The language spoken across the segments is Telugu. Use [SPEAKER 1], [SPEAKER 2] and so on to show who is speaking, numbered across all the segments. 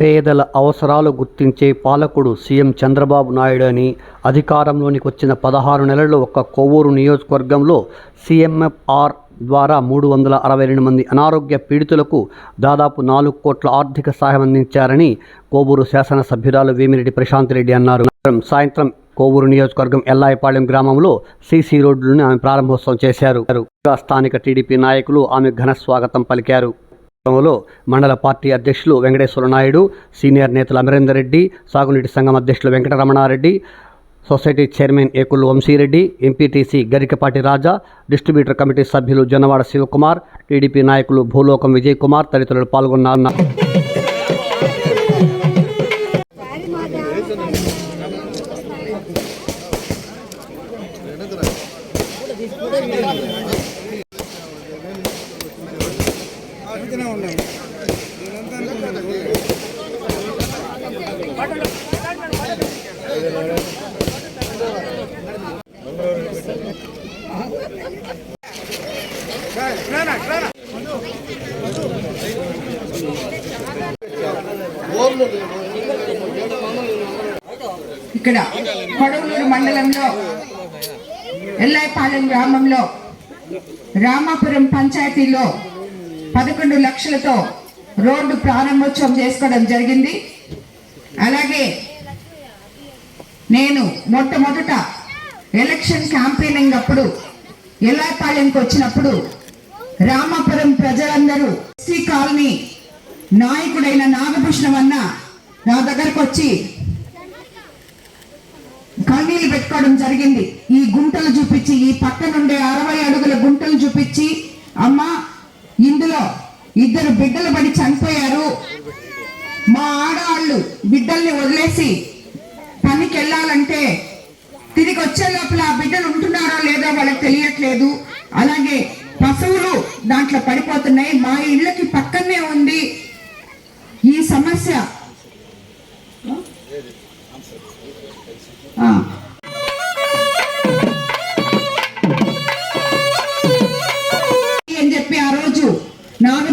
[SPEAKER 1] పేదల అవసరాలు గుర్తించే పాలకుడు సీఎం చంద్రబాబు నాయుడు అని అధికారంలోనికి వచ్చిన పదహారు నెలల్లో ఒక్క కొవ్వూరు నియోజకవర్గంలో సీఎంఎఫ్ఆర్ ద్వారా మూడు వందల అరవై రెండు మంది అనారోగ్య పీడితులకు దాదాపు నాలుగు కోట్ల ఆర్థిక సహాయం అందించారని కోవూరు శాసనసభ్యురాలు వేమిరెడ్డి ప్రశాంత్ రెడ్డి అన్నారు. సాయంత్రం కోవూరు నియోజకవర్గం ఎల్లాయిపాళెం గ్రామంలో సీసీ రోడ్లను ఆమె ప్రారంభోత్సవం చేశారు. స్థానిక టీడీపీ నాయకులు ఆమె ఘన స్వాగతం పలికారు. లో మండల పార్టీ అధ్యక్షులు వెంకటేశ్వర నాయుడు సీనియర్ నేతలు అమరేందర్ రెడ్డి సాగునీటి సంఘం అధ్యక్షులు Venkataramanareddy society chairman Ekulu Vamsireddy MPTC Garikapati Raja distributor committee సభ్యులు జొన్నవాడ శివకుమార్ టీడీపీ నాయకులు భూలోకం విజయ్ కుమార్ తదితరులు పాల్గొన్నారు.
[SPEAKER 2] ఇక్కడ కొడవలూరు మండలంలో ఎల్లాయిపాలెం గ్రామంలో రామాపురం పంచాయతీలో పదకొండు లక్షలతో రోడ్డు ప్రారంభోత్సవం చేసుకోవడం జరిగింది. అలాగే నేను మొట్టమొదట ఎలక్షన్ క్యాంపెయినింగ్ అప్పుడు ఎల్లాయిపాలెంకి వచ్చినప్పుడు రామాపురం ప్రజలందరూ ఎస్సీ కాలనీ నాయకుడైన నాగభూషణం అన్న నా దగ్గరకు వచ్చి కన్నీలు పెట్టుకోవడం జరిగింది. ఈ గుంటలు చూపించి ఈ పక్కనుండే అరవై అడుగుల గుంటలు చూపించి అమ్మా ఇందులో ఇద్దరు బిడ్డలు పడి చనిపోయారు. మా ఆడవాళ్ళు బిడ్డల్ని వదిలేసి పనికి వెళ్ళాలంటే తిరిగి వచ్చే లోపల ఆ బిడ్డలు ఉంటున్నారో లేదో వాళ్ళకి తెలియట్లేదు. అలాగే పశువులు దాంట్లో పడిపోతున్నాయి. మా ఇళ్ళకి పక్కనే ఉంది. ఈ సమస్య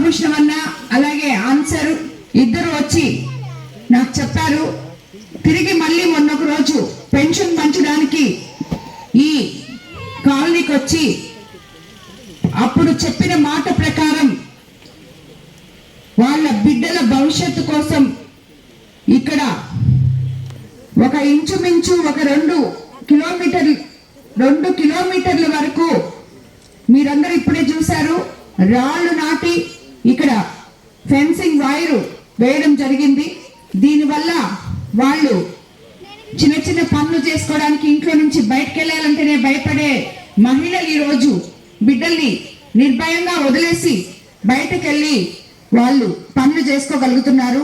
[SPEAKER 2] నాగభూషణం అన్న అలాగే ఆన్సర్ ఇద్దరు వచ్చి నాకు చెప్పారు. తిరిగి మళ్ళీ మొన్నొక రోజు పెన్షన్ పంచడానికి ఈ కాలనీకి వచ్చి అప్పుడు చెప్పిన మాట ప్రకారం వాళ్ళ బిడ్డల భవిష్యత్తు కోసం ఇక్కడ ఒక ఇంచుమించు ఒక రెండు కిలోమీటర్ రెండు కిలోమీటర్ల వరకు మీరందరూ ఇప్పుడే చూశారు. రాళ్ళు నాటి ఇక్కడ ఫెన్సింగ్ వైరు వేయడం జరిగింది. దీనివల్ల వాళ్ళు చిన్న చిన్న పనులు చేసుకోవడానికి ఇంట్లో నుంచి బయటకు వెళ్ళాలంటేనే భయపడే మహిళలు ఈరోజు బిడ్డల్ని నిర్భయంగా వదిలేసి బయటకు వెళ్ళి వాళ్ళు పనులు చేసుకోగలుగుతున్నారు.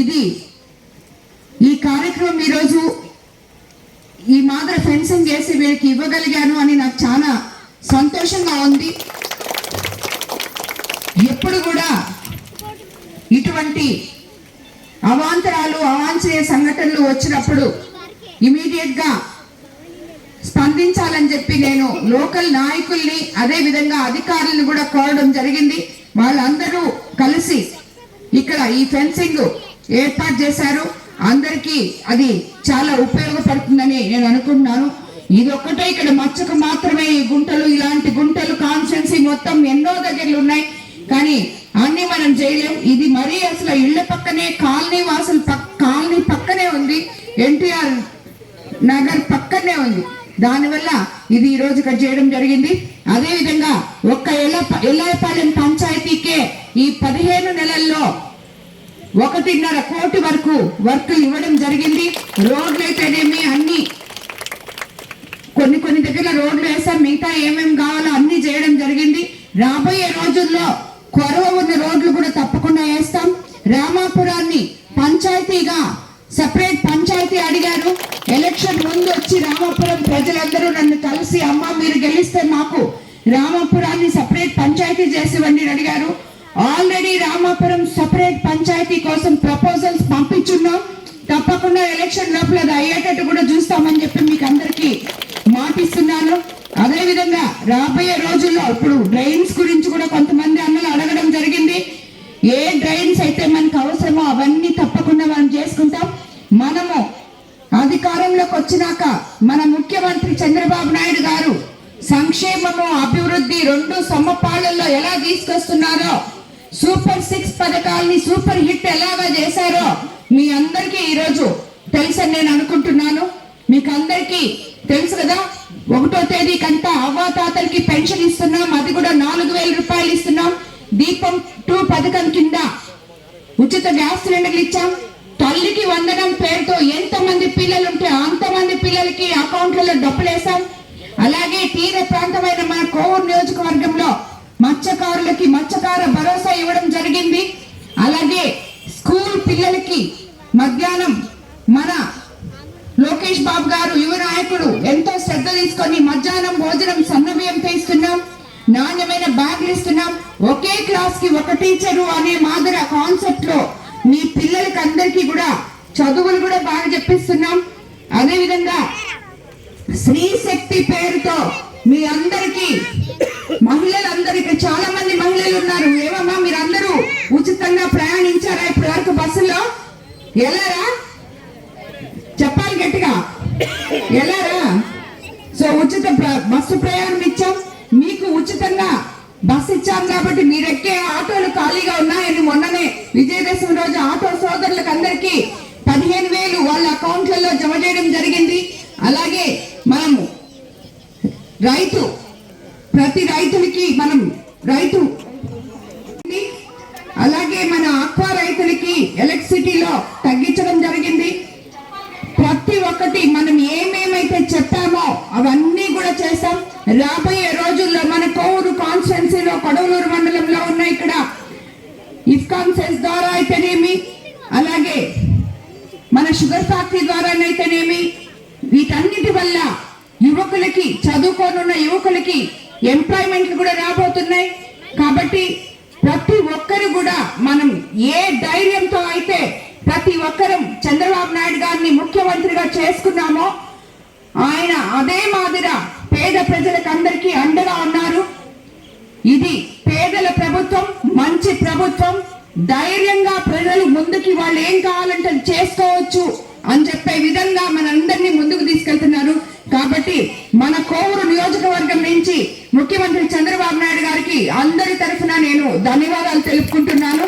[SPEAKER 2] ఇది ఈ కార్యక్రమం ఈరోజు ఈ మాదిరి ఫెన్సింగ్ చేసి వీళ్ళకి ఇవ్వగలిగాను అని నాకు చాలా సంతోషంగా ఉంది ఎప్పుడు కూడా ఇటువంటి అవాంతరాలు అవాంఛనీయ సంఘటనలు వచ్చినప్పుడు ఇమీడియట్గా స్పందించాలని చెప్పి నేను లోకల్ నాయకుల్ని అదే విధంగా అధికారులను కూడా కోరడం జరిగింది. వాళ్ళందరూ కలిసి ఇక్కడ ఈ ఫెన్సింగ్ ఏర్పాటు చేశారు. అందరికీ అది చాలా ఉపయోగపడుతుందని నేను అనుకుంటున్నాను. ఇది ఒక్కటే ఇక్కడ మచ్చకు మాత్రమే ఈ గుంటలు ఇలాంటి గుంటలు కాన్స్టెన్సీ మొత్తం ఎన్నో దగ్గరలు ఉన్నాయి. కానీ అన్ని మనం చేయలేం ఇది మరీ అసలు ఇళ్ళ పక్కనే కాలనీ వాసులు కాలనీ పక్కనే ఉంది. ఎన్టీఆర్ నగర్ పక్కనే ఉంది. దానివల్ల ఇది ఈ రోజు ఇక్కడ చేయడం జరిగింది. అదేవిధంగా ఒక్క ఎల్ల ఎల్లాయపాలెం పంచాయతీకే ఈ పదిహేను నెలల్లో ఒకటిన్నర కోటి వరకు వర్క్ ఇవ్వడం జరిగింది. రోడ్లు అయితేనేమి అన్ని కొన్ని కొన్ని దగ్గర రోడ్లు వేసాం మిగతా ఏమేమి కావాలో అన్ని చేయడం జరిగింది. రాబోయే రోజుల్లో కొరవ ఉన్న రోడ్లు కూడా తప్పకుండా వేస్తాం. రామాపురాన్ని పంచాయతీగా సెపరేట్ పంచాయతీ అడిగారు. ఎలక్షన్ ముందు వచ్చి రామాపురం ప్రజలందరూ నన్ను కలిసి అమ్మ మీరు గెలిస్తే మాకు రామాపురాన్ని సపరేట్ పంచాయతీ చేసివ్వండి అడిగారు. ఆల్రెడీ రామాపురం సెపరేట్ పంచాయతీ కోసం ప్రపోజల్స్ పంపించున్నాం. తప్పకుండా ఎలక్షన్ లోపల అది అయ్యేటట్టు కూడా చూస్తామని చెప్పి మీకు అందరికీ మాటిస్తున్నాను. అదేవిధంగా రాబోయే రోజుల్లో ఇప్పుడు డ్రైన్స్ గురించి కూడా కొంతమంది అయితే మనకు అవసరమో అవన్నీ తప్పకుండా మనం చేసుకుంటాం. మనము అధికారంలోకి వచ్చినాక మన ముఖ్యమంత్రి చంద్రబాబు నాయుడు గారు సంక్షేమము అభివృద్ధి రెండు సమపాలల్లో ఎలా తీసుకొస్తున్నారో సూపర్ సిక్స్ పథకాల్ని సూపర్ హిట్ ఎలాగా చేశారో మీ అందరికీ ఈరోజు తెలుసని నేను అనుకుంటున్నాను. మీకు అందరికీ తెలుసు కదా ఒకటో తేదీ తేదీకంతా అవ్వాతాతలకి పెన్షన్ ఇస్తున్నాం అది కూడా నాలుగు వేల రూపాయలు ఇస్తున్నాం. దీపం టూ పథకం కింద ఉచిత గ్యాస్ సిలిండర్లు ఇచ్చాం. తల్లికి వందనం పేరుతో ఎంత మంది పిల్లలు ఉంటే అంతమంది పిల్లలకి అకౌంట్లలో డబ్బులు వేసాం అలాగే తీర ప్రాంతమైన మన కోవూరు నియోజకవర్గంలో మత్స్యకారులకి మత్స్యకార భరోసా ఇవ్వడం జరిగింది. అలాగే స్కూల్ పిల్లలకి మధ్యాహ్నం మన లోకేష్ బాబు గారు యువ నాయకుడు ఎంతో శ్రద్ధ తీసుకొని మధ్యాహ్నం భోజనం సన్నబియ్యంతో ఇస్తున్నాం నాణ్యమైన బ్యాగులు ఇస్తున్నాం ఒకే క్లాస్కి ఒక టీచరు అనే మాదిర కాన్సెప్ట్లో మీ పిల్లలకి అందరికీ కూడా చదువులు కూడా బాగా చెప్పిస్తున్నాం. అదే విధంగా స్త్రీ శక్తి పేరుతో మీ అందరికీ మహిళలందరికీ చాలా మంది మహిళలు ఉన్నారు. ఏమమ్మా మీరందరూ ఉచితంగా ప్రయాణించారా ఇప్పటి వరకు బస్సులో? ఎలారా చెప్పాలి గట్టిగా. ఎలారా సో ఉచిత బస్సు ప్రయాణం ఇచ్చాం. ఉచితంగా బస్ ఇచ్చాం కాబట్టి మీరు ఎక్కే ఆటోలు ఖాళీగా ఉన్నాయని మొన్ననే విజయదశమి రోజు ఆటో సోదరులకు అందరికీ పదిహేను వేలు వాళ్ళ అకౌంట్లలో జమ చేయడం జరిగింది. అలాగే మనము రైతు ప్రతి రైతులకి మనం రైతు అలాగే మన ఆక్వా రైతులకి ఎలక్ట్రిసిటీలో తగ్గించడం జరిగింది. ప్రతి ఒక్కటి మనం ఏమేమైతే చెప్పామో అవన్నీ కూడా చేస్తాం రాబోయే ఇఫ్కాన్ ద్వారా అయితేనేమి? అలాగే మన షుగర్ ఫ్యాక్టరీ ద్వారానైతేనేమి వీటన్నిటి వల్ల యువకులకి చదువుకోనున్న యువకులకి ఎంప్లాయ్మెంట్లు కూడా రాబోతున్నాయి. కాబట్టి ప్రతి ఒక్కరు కూడా మనం ఏ ధైర్యంతో అయితే ప్రతి ఒక్కరం చంద్రబాబు నాయుడు గారిని ముఖ్యమంత్రిగా చేసుకున్నామో ఆయన అదే మాదిర పేద ప్రజలకు అందరికీ అండగా ఉన్నారు. ఇది పేదల ప్రభుత్వం మంచి ప్రభుత్వం ధైర్యంగా ప్రజలు ముందుకి వాళ్ళు ఏం కావాలంటే అది చేసుకోవచ్చు అని చెప్పే విధంగా మనందరినీ ముందుకు తీసుకెళ్తున్నారు. కాబట్టి మన కోవూరు నియోజకవర్గం నుంచి ముఖ్యమంత్రి చంద్రబాబు నాయుడు గారికి అందరి తరఫున నేను ధన్యవాదాలు తెలుపుకుంటున్నాను.